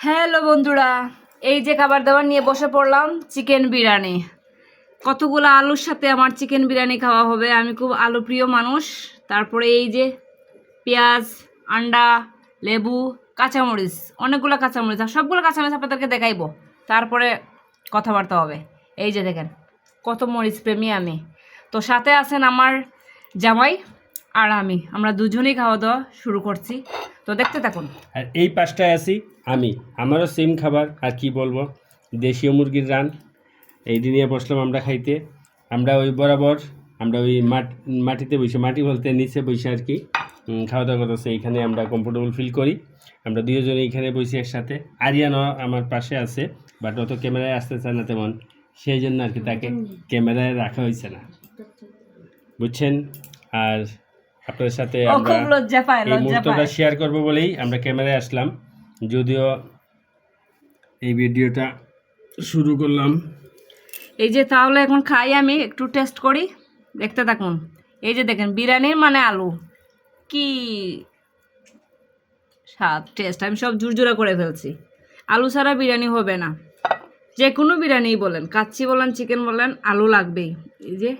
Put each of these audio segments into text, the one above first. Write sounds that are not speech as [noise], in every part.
Hello বন্ধুরা, এই যে খাবার দাবার নিয়ে বসে পড়লাম, চিকেন বিরিয়ানি। কতগুলো আলুর সাথে আমার চিকেন বিরিয়ানি খাওয়া হবে, আমি খুব আলু প্রিয় মানুষ। তারপরে এই যে পেঁয়াজ, আন্ডা, লেবু, কাঁচামরিচ, অনেকগুলো কাঁচামরিচ, আর সবগুলো কাঁচামরিচ আপনাদেরকে দেখাইবো। তারপরে কথাবার্তা হবে। এই যে দেখেন, কত মরিচ প্রেমী আমি। তো সাথে আছেন আমার জামাই আর আমি। আমরা দুজনেই খাওয়া দাওয়া শুরু করছি। তো দেখতে থাকুন। আর এই পাশটায় আছি আমি। আমারও সেম খাবার আর কি বলব? দেশীয় মুরগির রান। এই নিয়ে বসলাম আমরা খাইতে। আমরা ওই বরাবর আমরা ওই মাট মাটিতে বসে মাটি বলতে নিচে বসে আর কি খাওয়া দাওয়া করতেছে। এইখানে আমরা কমফোর্টেবল ফিল করি। আমরা দুজনে এইখানে বসে একসাথে। আরিয়ানও আমার পাশে আছে বাট অত ক্যামেরায় আসতে চায় না তেমন। সেই জন্য আর কি তাকে ক্যামেরায় রাখা হয়েছে না। বুঝছেন? আর আপনার সাথে আমরা এই মুহূর্তটা শেয়ার করব বলেই আমরা ক্যামেরায় আসলাম। যদিও এই ভিডিওটা শুরু করলাম। এই যে তাহলে এখন খাই আমি একটু টেস্ট করি। দেখতে থাকুন। এই যে দেখেন বিরিয়ানির মানে আলু। কি স্বাদ টেস্ট আমি সব জুরজুরা করে ফেলছি। আলু ছাড়া বিরিয়ানি হবে না। যে কোনো বিরিয়ানি বলেন কাচ্চি বলেন চিকেন বলেন আলু লাগবেই। এই যে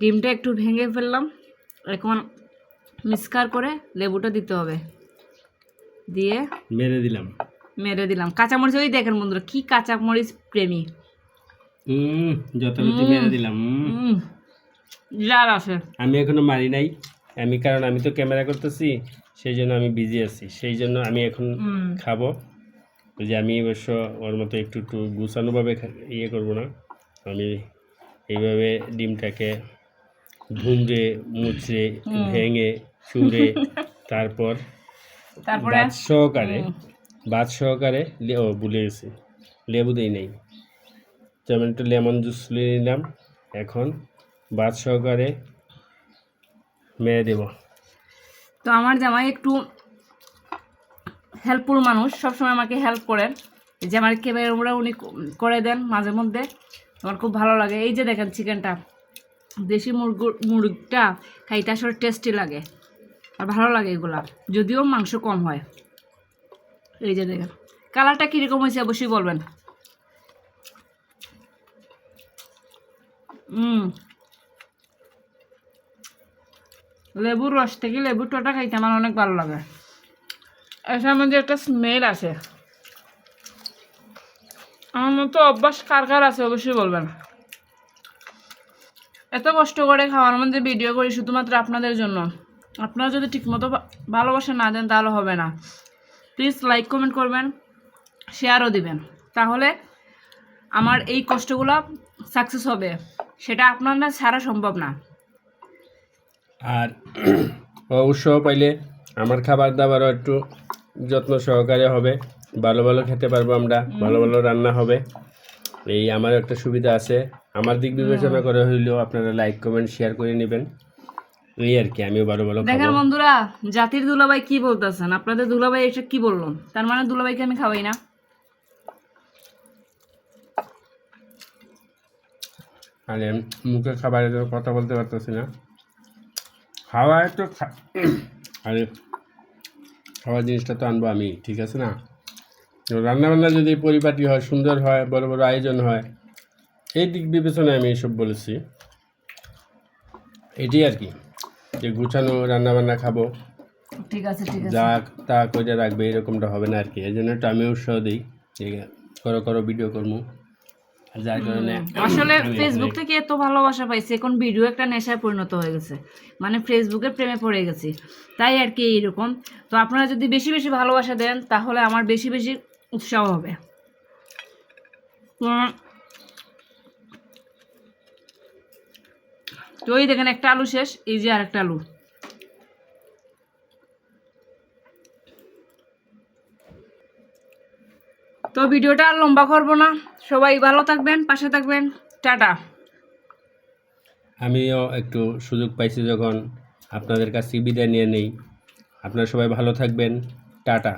ডিমটা একটু ভেঙে ফেললাম। এখন মিক্সকার করে লেবুটা দিতে হবে। দিয়ে মেরে দিলাম। মেরে দিলাম। কাঁচামরিচ ওই দেখেন বন্ধুরা কি কাঁচামরিচ প্রেমী। যথারীতি মেরে দিলাম যার আছে। আমি এখনও মারি নাই। আমি কারণ আমি তো ক্যামেরা করতেছি সেই জন্য আমি বিজি আছি। সেই জন্য আমি এখন খাব। যে আমি অবশ্য ওর মতো একটু একটু গুছানোভাবে ইয়ে করব না। আমি এইভাবে ডিমটাকে ভুমড়ে মুচড়ে ভেঙে চুড়ে [laughs] তারপর সহকারে বাদ সহকারে লে- ও ভুলে গেছি। লেবু দিই নাই। যেমন একটু লেমন জুস নিয়ে নিলাম। এখন বাদ সহকারে মেরে দেব। তো আমার জামাই একটু হেল্পফুল মানুষ সবসময় আমাকে হেল্প করেন যে আমার ক্যামেরা উনি করে দেন মাঝে মধ্যে। আমার খুব ভালো লাগে। এই যে দেখেন চিকেনটা দেশি মুরগ, মুরগটা খাইতে আসলে টেস্টি লাগে আর ভালো লাগে এগুলা। যদিও মাংস কম হয়। এই যে দেখেন, কালারটা কীরকম হয়েছে অবশ্যই বলবেন। লেবুর রস থেকে লেবুর টোটা খাইতে আমার অনেক ভালো লাগে। এটার মধ্যে একটা স্মেল আছে আমার মতো অভ্যাস কার কার আছে অবশ্যই বলবেন। এত কষ্ট করে খাওয়ার মধ্যে ভিডিও করি শুধুমাত্র আপনাদের জন্য। আপনারা যদি ঠিকমতো ভালোবাসা না দেন তাহলে হবে না। প্লিজ লাইক কমেন্ট করবেন শেয়ারও দিবেন। তাহলে আমার এই কষ্টগুলো সাকসেস হবে। সেটা আপনারা ছাড়া সম্ভব না। আর [clears throat] অবশ্য পাইলে আমার খাবার দাবারও একটু যত্ন সহকারে হবে। ভালো ভালো খেতে পারব আমরা ভালো ভালো রান্না হবে। এই আমার একটা সুবিধা আছে। আমার দিক বিবেচনা করে হইলেও আপনারা লাইক কমেন্ট শেয়ার করে নেবেন। এই আর কি আমিও ভালো ভালো দেখেন বন্ধুরা জাতির দুলাভাই কি বলতেছেন? আপনাদের দুলাভাই এটা কি বলল? তার মানে দুলাভাইকে আমি খাওয়াই না। আরে মুখে খাবারের জন্য কথা বলতে পারতেছি না। খাওয়া তো [clears throat] আরে খাওয়ার জিনিসটা তো আনব আমি ঠিক আছে না? রান্নাবান্না যদি পরিপাটি হয় সুন্দর হয় বড় বড় আয়োজন হয় এই দিক বিবেচনায় আমি এসব বলেছি। এটি আর কি যে গুছানো রান্নাবান্না খাব। ঠিক আছে ঠিক আছে। যা তা করে রাখবে এরকমটা হবে না আর কি। এই জন্য একটু আমি উৎসাহ দিই ঠিক আছে করো করো ভিডিও করব। যার কারণে আসলে ফেসবুক থেকে এত ভালোবাসা পাইছি এখন ভিডিও একটা নেশায় পরিণত হয়ে গেছে। মানে ফেসবুকের প্রেমে পড়ে গেছি। তাই আর কি এইরকম। তো আপনারা যদি বেশি বেশি ভালোবাসা দেন তাহলে আমার বেশি বেশি উৎসাহ হবে। তো ওই দেখেন একটা আলু শেষ, এই যে আর একটা আলু। তো ভিডিওটা আর লম্বা করব না। সবাই ভালো থাকবেন, পাশে থাকবেন। টাটা। আমিও একটু সুযোগ পাইছি যখন আপনাদের কাছে বিদায় নিয়ে নেই। আপনারা সবাই ভালো থাকবেন। টাটা।